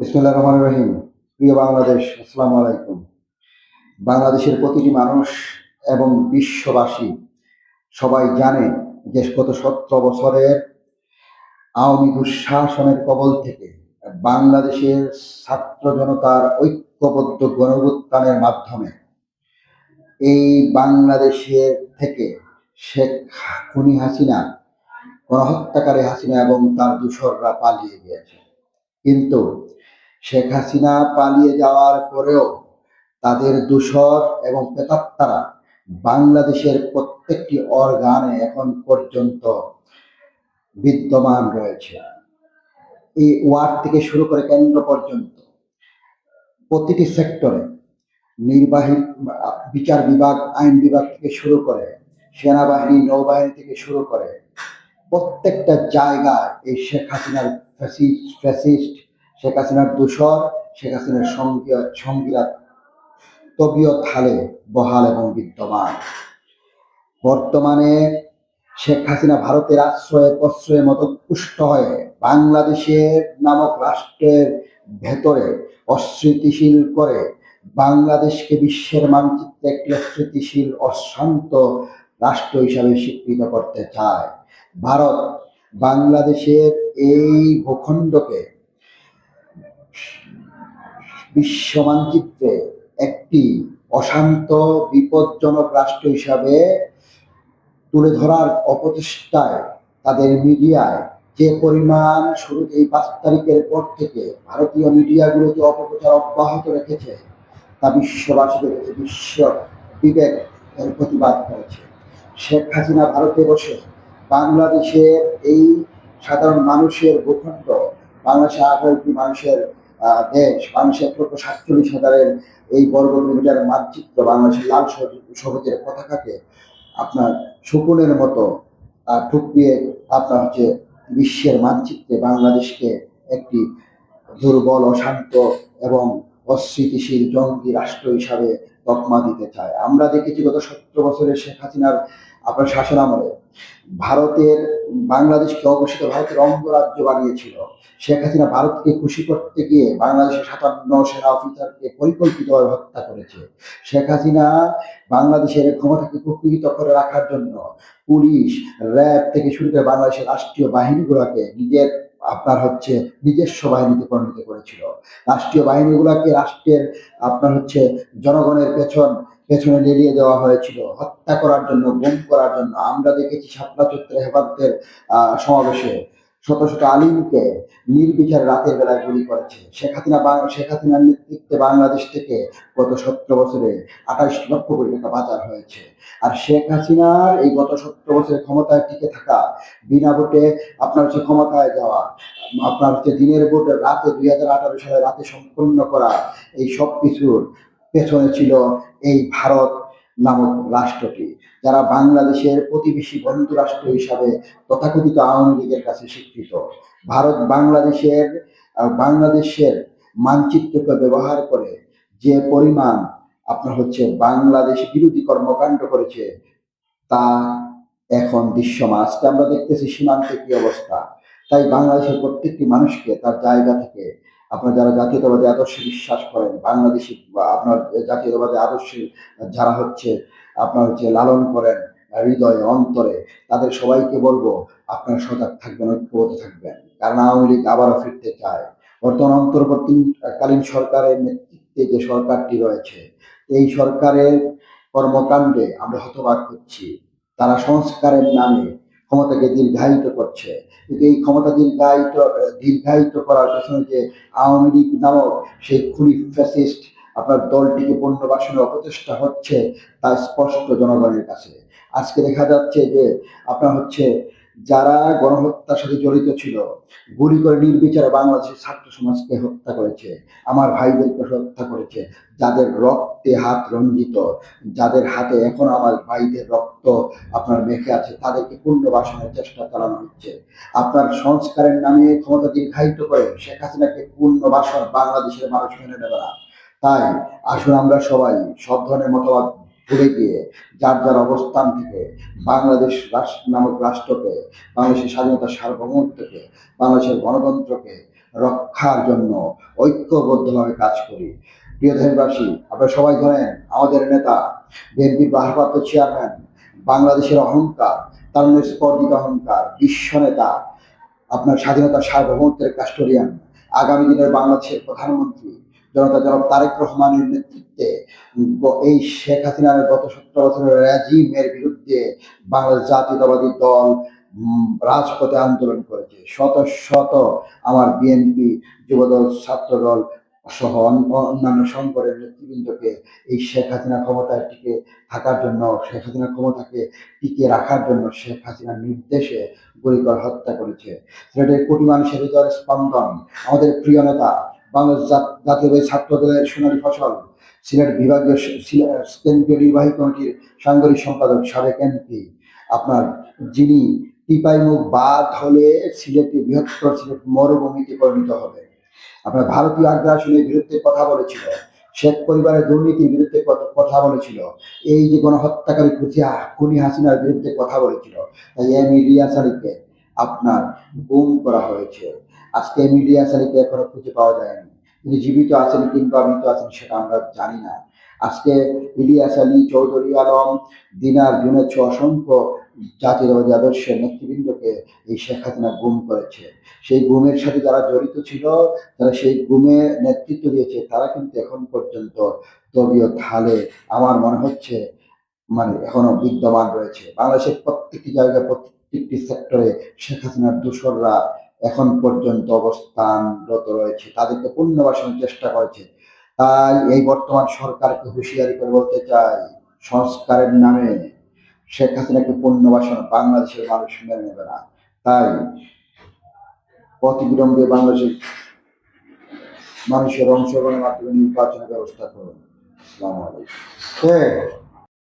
বিসমুল্লাহ রহমান রহিম। প্রিয় বাংলাদেশ, আসসালামু আলাইকুম। বাংলাদেশের প্রতিটি মানুষ এবং বিশ্ববাসী সবাই জানে যে গত সতেরো বছরের আওয়ামী দুঃশাসনের কবল থেকে বাংলাদেশের ছাত্র জনতার ঐক্যবদ্ধ গণভুত্থানের মাধ্যমে এই বাংলাদেশের থেকে শেখ খুনি হাসিনা, গণহত্যাকারী হাসিনা এবং তার দূষররা পালিয়ে গিয়েছে। কিন্তু শেখ হাসিনা পালিয়ে যাওয়ার পরেও তাদের দূষর এবং প্রেতাত্মারা বাংলাদেশের প্রত্যেকটি অর্গানে এখন পর্যন্ত বিদ্যমান রয়েছে। এই ওয়ার্ড থেকে শুরু করে কেন্দ্র পর্যন্ত প্রতিটি সেক্টরে নির্বাহী বিচার বিভাগ, আইন বিভাগ থেকে শুরু করে সেনাবাহিনী, নৌবাহিনী থেকে শুরু করে প্রত্যেকটা জায়গায় এই শেখ হাসিনার ফ্যাসিস্ট শেখ হাসিনার দূষর শেখ হাসিনার সঙ্গী, সঙ্গীরা তবিয়ত থালে বহাল এবং বিদ্যমান। বর্তমানে শেখ হাসিনা ভারতের আশ্রয়ে প্রশ্রয়ের মতো পুষ্ট হয়ে বাংলাদেশের নামক রাষ্ট্রের ভেতরে অস্মৃতিশীল করে বাংলাদেশকে বিশ্বের মানচিত্রে একটি অস্মৃতিশীল, অশান্ত রাষ্ট্র হিসাবে স্বীকৃত করতে চায়। ভারত বাংলাদেশের এই ভূখণ্ডকে বিশ্ব মানচিত্রে একটি অশান্ত, বিপজ্জনক রাষ্ট্র হিসাবে তুলে ধরার অপচেষ্টায় তাদের মিডিয়ায় যে পরিমাণ শুরুতেই পাঁচ তারিখের পর থেকে ভারতীয় মিডিয়াগুলোকে অপপ্রচার অব্যাহত রেখেছে, তা বিশ্ববাসীদের বিশ্ব বিবেক এর প্রতিবাদ করেছে। শেখ হাসিনা ভারতে বসে বাংলাদেশের এই সাধারণ মানুষের ভূখণ্ড বাংলাদেশে আঠারোটি মানুষের দেশ বাংলাদেশের প্রত সাতচল্লিশ হাজারের এই বর্গ কিলোমিটার মানচিত্র বাংলাদেশের লাল সবুজ- সবুজের পতাকাকে আপনার শকুনের মতো ঠুকরিয়ে আপনার হচ্ছে বিশ্বের মানচিত্রে বাংলাদেশকে একটি দুর্বল, অশান্ত এবং অস্থিতিশীল জঙ্গি রাষ্ট্র হিসাবে তকমা দিতে চায়। আমরা দেখেছি গত সত্তর বছরের শেখ হাসিনার আপনার শাসন আমলে ভারতের, বাংলাদেশকে অবস্থিত ভারতের অঙ্গরাজ্য বানিয়েছিল। শেখ হাসিনা ভারতকে খুশি করতে গিয়ে বাংলাদেশের সাতান্ন সেনা অফিসারকে পরিকল্পিতভাবে হত্যা করেছে। শেখ হাসিনা বাংলাদেশের ক্ষমতাকে কুকৃত করে রাখার জন্য পুলিশ, র্যাব থেকে শুরু করে বাংলাদেশের রাষ্ট্রীয় বাহিনীগুলোকে নিজের, আপনার হচ্ছে নিজস্ব বাহিনীতে পরিণত করেছিল। রাষ্ট্রীয় বাহিনীগুলোকে রাষ্ট্রের, আপনার হচ্ছে জনগণের পেছন পেছনে লেলিয়ে দেওয়া হয়েছিল। হত্যা করার জন্য, গুম করার জন্য। আমরা দেখেছি শাপলা চত্বরে হেফাজতের সমাবেশে শত শত আলিমকে নির্বিচারে রাতের বেলায় গুলি করেছে। শেখ হাসিনা শেখ হাসিনার নেতৃত্বে বাংলাদেশ থেকে গত সতেরো বছরে আঠাইশ লক্ষ কোটি টাকা বাজার হয়েছে। আর শেখ হাসিনার এই গত সতেরো বছরের ক্ষমতায় টিকে থাকা, বিনা ভোটে আপনার হচ্ছে ক্ষমতায় যাওয়া, আপনার হচ্ছে দিনের ভোটে রাতে দুই হাজার আঠারো সালে রাতে সম্পন্ন করা, এই সব কিছুর পেছনে ছিল এই ভারত নামক রাষ্ট্রটি, যারা বাংলাদেশের প্রতিবেশী বন্ধু রাষ্ট্র হিসাবে তথাকথিত আওয়ামী লীগের কাছে স্বীকৃত। ভারত বাংলাদেশের বাংলাদেশের মানচিত্রকে ব্যবহার করে যে পরিমাণ আপনার হচ্ছে বাংলাদেশ বিরোধী কর্মকাণ্ড করেছে, তা এখন দৃশ্যমান। আজকে আমরা দেখতেছি সীমান্তে কি অবস্থা। তাই বাংলাদেশের প্রত্যেকটি মানুষকে তার জায়গা থেকে আপনার যারা জাতীয়তাবাদী আদর্শে বিশ্বাস করেন, বাংলাদেশি আপনার জাতীয়তাবাদী আদর্শে যারা হচ্ছে আপনার হচ্ছে লালন করেন, হৃদয়ে, অন্তরে, তাদের সবাইকে বলব আপনারা সজাগ থাকবেন, ঐক্যবদ্ধ থাকবেন। কারণ আওয়ামী লীগ আবারও ফিরতে চায়। বর্তমান অন্তর্বর্তীকালীন সরকারের নেতৃত্বে যে সরকারটি রয়েছে, এই সরকারের কর্মকাণ্ডে আমরা হতবাক হচ্ছি। তারা সংস্কারের নামে ক্ষমতাকে দীর্ঘায়িত করছে। এই ক্ষমতা দীর্ঘায়িত দীর্ঘায়িত করার পেছনে যে আওয়ামী লীগ নামক সেই খুনি ফ্যাসিস্ট আপনার দলটিকে পুনর্বাসনের অপচেষ্টা হচ্ছে তা স্পষ্ট জনগণের কাছে। আজকে দেখা যাচ্ছে যে আপনার হচ্ছে যারা গণহত্যার সাথে জড়িত ছিল, গুলি করে নির্বিচারে বাংলাদেশের ছাত্র সমাজকে হত্যা করেছে, আমার ভাইদেরকে হত্যা করেছে, যাদের রক্তে হাত রঞ্জিত, যাদের হাতে এখন আমার ভাইদের রক্ত আপনার মেখে আছে, তাদেরকে পুনর্বাসনের চেষ্টা চালানো হচ্ছে। আপনার সংস্কারের নামে ক্ষমতা দীর্ঘায়িত করে শেখ হাসিনাকে পুনর্বাসন বাংলাদেশের মানুষ মেনে নেবে না। তাই আসুন আমরা সবাই সব ধরনের মতবাদ ভুলে গিয়ে যার যার অবস্থান থেকে বাংলাদেশ রাষ্ট্র নামক রাষ্ট্রকে, বাংলাদেশের স্বাধীনতার সার্বভৌমত্বকে, বাংলাদেশের গণতন্ত্রকে রক্ষার জন্য ঐক্যবদ্ধভাবে কাজ করি। প্রিয় দেশবাসী, আপনারা সবাই জানেন, আমাদের নেতা, বিএনপির ভারপ্রাপ্ত চেয়ারম্যান, বাংলাদেশের অহংকার তার স্পর্ধিত অহংকার, বিশ্ব নেতা, আপনার স্বাধীনতা সার্বভৌমত্বের কাস্টোরিয়ান আগামী দিনের বাংলাদেশের প্রধানমন্ত্রী জনতা জনাব তারেক রহমানের নেতৃত্বে এই শেখ হাসিনার গত সতেরো বছরের রেজিমের বিরুদ্ধে বাংলাদেশ জাতীয়তাবাদী দল রাজপথে আন্দোলন করেছে। শত শত আমার বিএনপি যুবদল, ছাত্রদল সহ অন্য- অন্যান্য সংগঠনের নেতৃবৃন্দকে এই শেখ হাসিনা ক্ষমতায় টিকে থাকার জন্য, শেখ হাসিনা ক্ষমতাকে টিকিয়ে রাখার জন্য শেখ হাসিনার নির্দেশে গুলি করে হত্যা করেছে। সিলেটের কোটি মানুষের হৃদয়ের স্পন্দন আমাদের প্রিয় নেতা বাংলাদেশ জাত- জাতীয় ছাত্র দলের সোনালী ফসল, সিলেট বিভাগীয় কেন্দ্রীয় নির্বাহী কমিটির সাংগঠনিক সম্পাদক সাবেক এমপি। আপনার যিনি টিপাই মুখ বাদ হলে সিলেটে বৃহত্তর সিলেট মরুভূমিতে পরিণত হবে। আপনার ভারতীয় আগ্রাসনের বিরুদ্ধে কথা বলেছিল। শেখ পরিবারের দুর্নীতির বিরুদ্ধে কথা বলেছিল। এই যে গণহত্যাকারী খুঁজি, খুনি হাসিনার বিরুদ্ধে কথা বলেছিল। তাই এম ইলিয়াস আলীকে আপনার গুম করা হয়েছে। আজকে এম ইলিয়াস আলীকে এখনও খুঁজে পাওয়া যায়নি। তিনি জীবিত আছেন কিংবা মৃত আছেন সেটা আমরা জানি না। আজকে ইলিয়াস আলী চৌধুরী আলম দিনার জুনেছ অসংখ্য জাতীয়তাবাদী আদর্শের নেতৃবৃন্দকে এই শেখ হাসিনা গুম করেছে। সেই গুমের সাথে যারা জড়িত ছিল যারা সেই গুমে নেতৃত্ব দিয়েছে, তারা কিন্তু এখন পর্যন্ত তবীয় ঢালে। আমার মনে হচ্ছে মানে এখনও বিদ্যমান রয়েছে। বাংলাদেশের প্রত্যেকটি জায়গায়, প্রত্যেকটি সেক্টরে শেখ হাসিনার দূষররা এখন পর্যন্ত অবস্থানরত রয়েছে। তাদেরকে পুনর্বাসনের চেষ্টা করেছে। তাই এই বর্তমান সরকারকে হুঁশিয়ারি করে বলতে চাই, সংস্কারের নামে শেখ হাসিনাকে পুনর্বাসন বাংলাদেশের মানুষ মেনে নেবে না। তাই অতিবিলম্বে বাংলাদেশের মানুষের অংশগ্রহণের মাধ্যমে নির্বাচনের ব্যবস্থা করুন। আসসালামু আলাইকুম।